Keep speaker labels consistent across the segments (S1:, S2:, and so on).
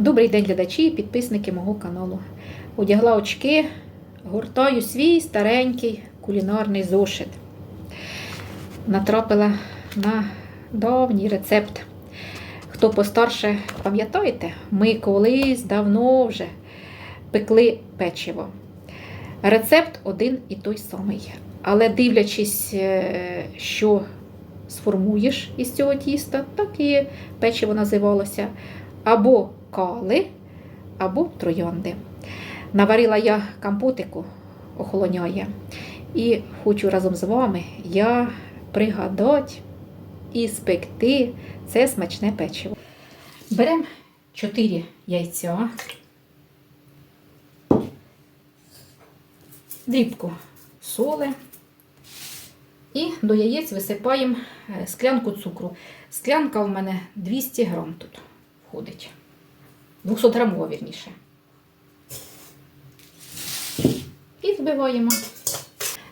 S1: Добрий день, глядачі і підписники мого каналу. Одягла очки, гуртаю свій старенький кулінарний зошит. Натрапила на давній рецепт. Хто постарше, пам'ятаєте, ми колись давно вже пекли печиво. Рецепт один і той самий. Але дивлячись, е, що сформуєш із цього тіста, так і печиво називалося. Або кали, або троянди. Наварила я компотику, охолоняє. І хочу разом з вами я пригадати і спекти це смачне печиво. Беремо 4 яйця, дрібку соли. І до яєць висипаємо е, склянку цукру. Склянка у мене 200 грам тут входить. 200 грамова, вірніше. І збиваємо.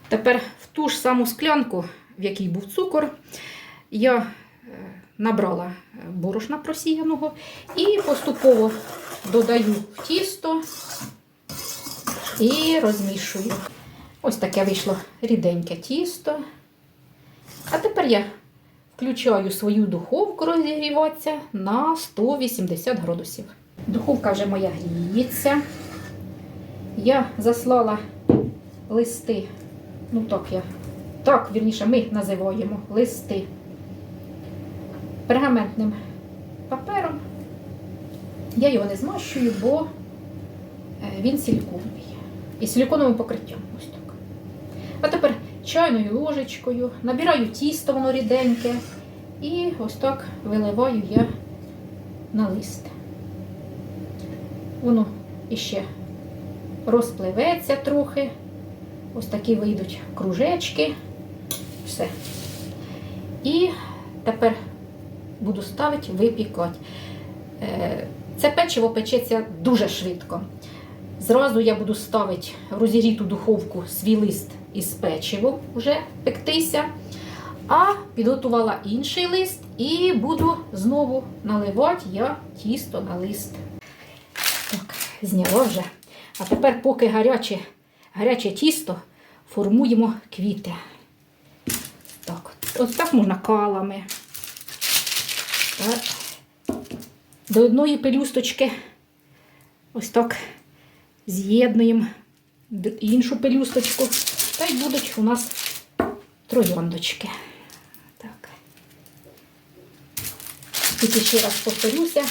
S1: Тепер в ту ж саму склянку, в якій був цукор, я е, набрала борошна просіяного і поступово додаю тісто і розмішую. Ось таке вийшло ріденьке тісто. А тепер я включаю свою духовку розігріватися на 180 градусів. Духовка вже моя гріється. Я заслала листи, ну так я, так, вірніше, ми називаємо листи пергаментним папером. Я його не змащую, бо е, він силіконовий. І силіконовим покриттям. Ось так. А тепер чайною ложечкою набираю тісто, воно ріденьке. І ось так виливаю я на лист. Воно іще розпливеться трохи. Ось такі вийдуть кружечки. Все. І тепер буду ставити випікати. Е, Це печиво печеться дуже швидко. Зразу я буду ставити в розігріту духовку свій лист із печивом вже пектися. А підготувала інший лист і буду знову наливати я тісто на лист. Так, зняла вже. А тепер, поки гаряче, гаряче тісто, формуємо квіти. Так, ось так можна калами. Так. До одної пелюсточки ось так з'єднуємо іншу пелюсточку. Та й будуть у нас трояндочки. Тут ще раз повторюся,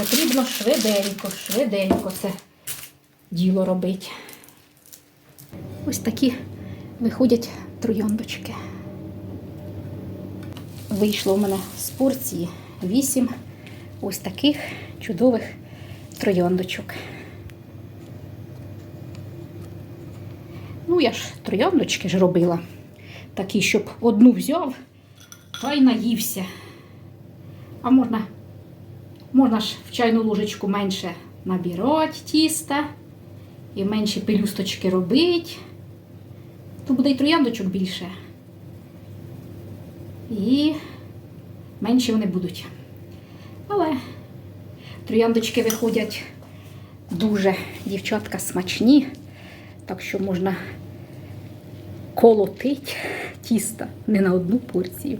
S1: потрібно швиденько, швиденько це діло робити. Ось такі виходять трояндочки. Вийшло у мене з порції 8 ось таких чудових трояндочок. Ну, я ж трояндочки ж робила. Такі, щоб одну взяв та й наївся. А можна, можна ж в чайну ложечку менше набирати тіста і менші пелюсточки робити. То буде і трояндочок більше. І менші вони будуть. Але трояндочки виходять дуже, дівчатка, смачні. Так що можна колотить тіста не на одну порцію.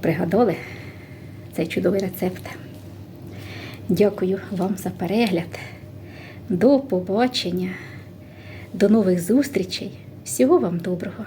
S1: Пригадали цей чудовий рецепт. Дякую вам за перегляд. До побачення, до нових зустрічей. Всього вам доброго!